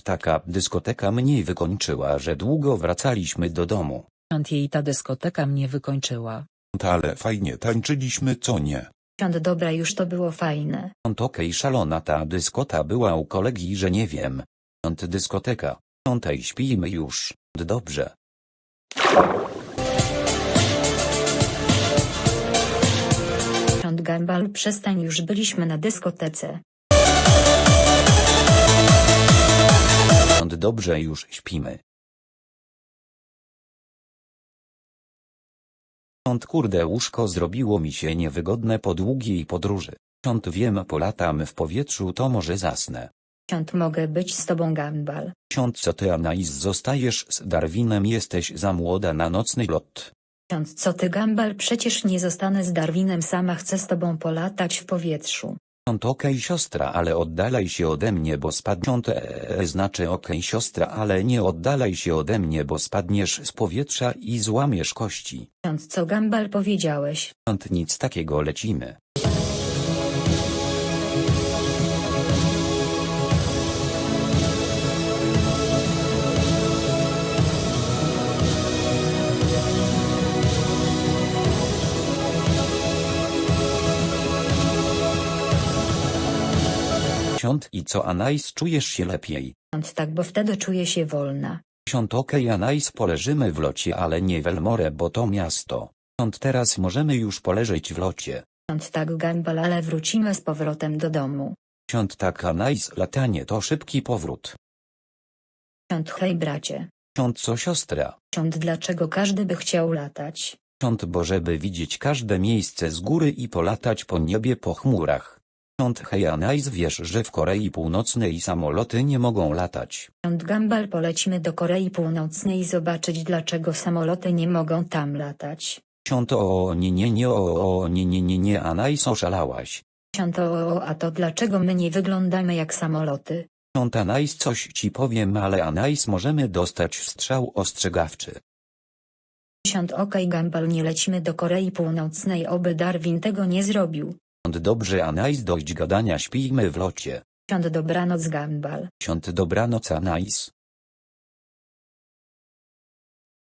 Taka dyskoteka mnie wykończyła, że długo wracaliśmy do domu. Ant jej ta dyskoteka mnie wykończyła. Ale fajnie tańczyliśmy co nie. Piąt dobra już to było fajne. Ąt okej szalona ta dyskota była u kolegi, że nie wiem. Ąt dyskoteka. Ątej śpijmy już. Dobrze. Piąt Gambal przestań już byliśmy na dyskotece. Dobrze już śpimy. Ąt kurde łóżko zrobiło mi się niewygodne po długiej podróży. Ąt wiem polatam w powietrzu to może zasnę. Piąt mogę być z tobą Gambal. Ksiądz co ty Anais zostajesz z Darwinem jesteś za młoda na nocny lot. Piąt co ty Gambal przecież nie zostanę z Darwinem sama chcę z tobą polatać w powietrzu. Okej siostra ale oddalaj się ode mnie bo spadniąt ee, znaczy okej siostra ale nie oddalaj się ode mnie bo spadniesz z powietrza i złamiesz kości. Co Gambal powiedziałeś. Nic takiego lecimy. Ksiądz i co Anais czujesz się lepiej? Tak bo wtedy czuję się wolna. Ksiądz okej Anais poleżymy w locie ale nie w Elmore bo to miasto. Ksiądz teraz możemy już poleżeć w locie. Piąt tak Gambal ale wrócimy z powrotem do domu. Ksiądz tak Anais latanie to szybki powrót. Piąt hej bracie. Ksiądz co siostra. Piąt dlaczego każdy by chciał latać. Ksiądz bo żeby widzieć każde miejsce z góry i polatać po niebie po chmurach. Hej Anais wiesz że w Korei Północnej samoloty nie mogą latać. Gambal polecimy do Korei Północnej zobaczyć dlaczego samoloty nie mogą tam latać. Ksiądz o nie nie nie o o nie nie nie nie Anais oszalałaś. Piąt o, o a to dlaczego my nie wyglądamy jak samoloty. Ksiądz Anais coś ci powiem ale Anais możemy dostać strzał ostrzegawczy. Piąt okej Gambal nie lecimy do Korei Północnej oby Darwin tego nie zrobił. Ksiądz dobrze Anais dość gadania śpijmy w locie. Piąt dobranoc Gambal. Ksiądz dobranoc Anais.